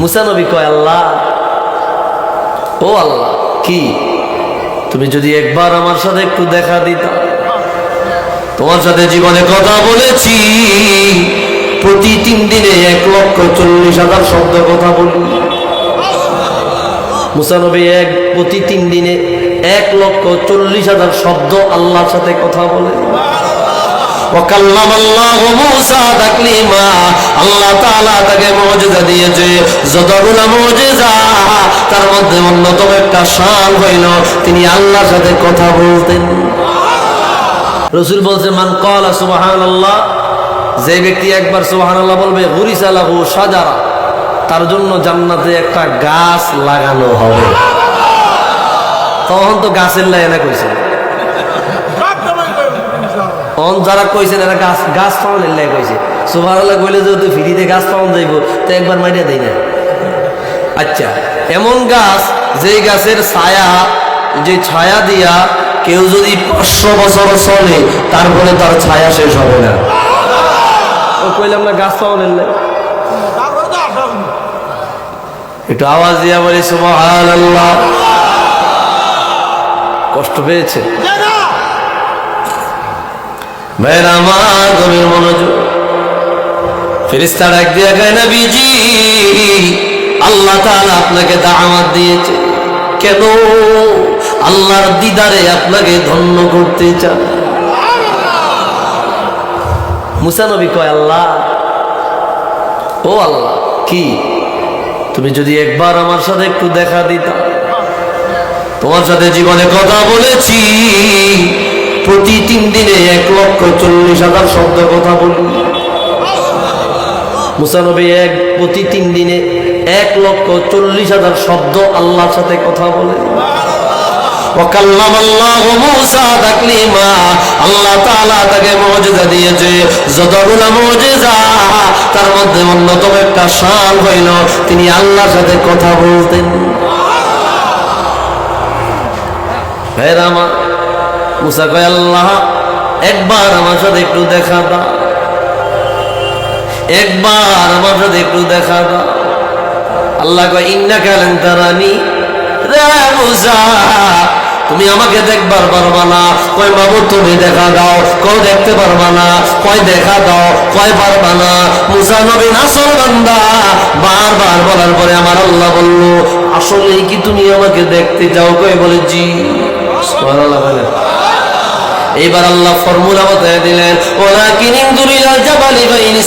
মুসা নবী কয় আল্লাহ ও আল্লাহ কি তুমি যদি একবার আমার সাথে একটু দেখা দিতা তোমার সাথে জীবনে কথা বলেছি প্রতি তিন দিনে এক লক্ষ চল্লিশ হাজার শব্দ কথা বলি মুসানবী এক প্রতি তিন দিনে এক লক্ষ চল্লিশ হাজার শব্দ আল্লাহর সাথে কথা বলে وكلم الله موسى تكليما আল্লাহ তার মধ্যে অন্যতম একটা হইল, তিনি আল্লাহর সাথে কথা বলতেন। রসুল বলছে, মান কলা সুবহানাল্লাহ যে ব্যক্তি একবার সুবহানাল্লাহ বলবে গুরিসালাহু সাজারা তার জন্য জান্নাতে একটা গাছ লাগানো হবে। তখন তো গাছের লাইনা কইছে। তখন যারা কইছেন এরা গাছ গাছ পাওয়ান এলাই কইছে। সুবহানাল্লাহ কইলে যেহেতু ফ্রিতে গাছ পাওয়ান যাইব, তো একবার মাইরা দেই না। আচ্ছা এমন গাছ, যেই গাছের ছায়া, যে ছায়া দিয়া কেউ যদি পাঁচশো বছর চলে, তারপরে তার ছায়া শেষ হবে না। কইলাম না গাছ পাওয়ান এলাই একটু আওয়াজ দিয়া বলি, সুবহানাল্লাহ। কষ্ট পেয়েছে। আল্লাহ আপনাকে দিয়েছে। কেন? আল্লাহর দিদারে আপনাকে ধন্য করতে চান। মুসা নবী কয়, আল্লাহ, ও আল্লাহ, কি? তুমি যদি একবার আমার সাথে একটু দেখা দিতা। তোমার সাথে জীবনে কথা বলেছি। প্রতি তিন দিনে এক লক্ষ চল্লিশ হাজার শব্দ কথা বলুন মুসানবী এক প্রতি তিন দিনে এক লক্ষ চল্লিশ হাজার শব্দ আল্লাহর সাথে কথা বলে। আল্লাহ তাকে দিয়েছে। তার অন্যতম একটা তিনি আল্লাহর সাথে কথা বলতেন। মুসা কয়, আল্লাহ, একবার আমার সাথে একটু দেখা দাও। একবার আমার সাথে একটু দেখা দাও। আল্লাহ কয় ইন্না কালেন তারানি। রে মুসা, তুমি আমাকে দেখবার পারবা না। কয়, বাবু, তুমি দেখা দাও। কয়, দেখতে পারবা না। কয়, দেখা দাও। কয়, পারবা না। মুসা নবী নাসর বান্দা। বারবার বলার পরে আমার আল্লাহ বলল আসলে কি তুমি আমাকে দেখতে যাও? কয়, বলে, জি এইবার আল্লাহ ফর্মুলা বতায় দিলেন ওরা কিনিন দুরিলাল জাবালি বাইন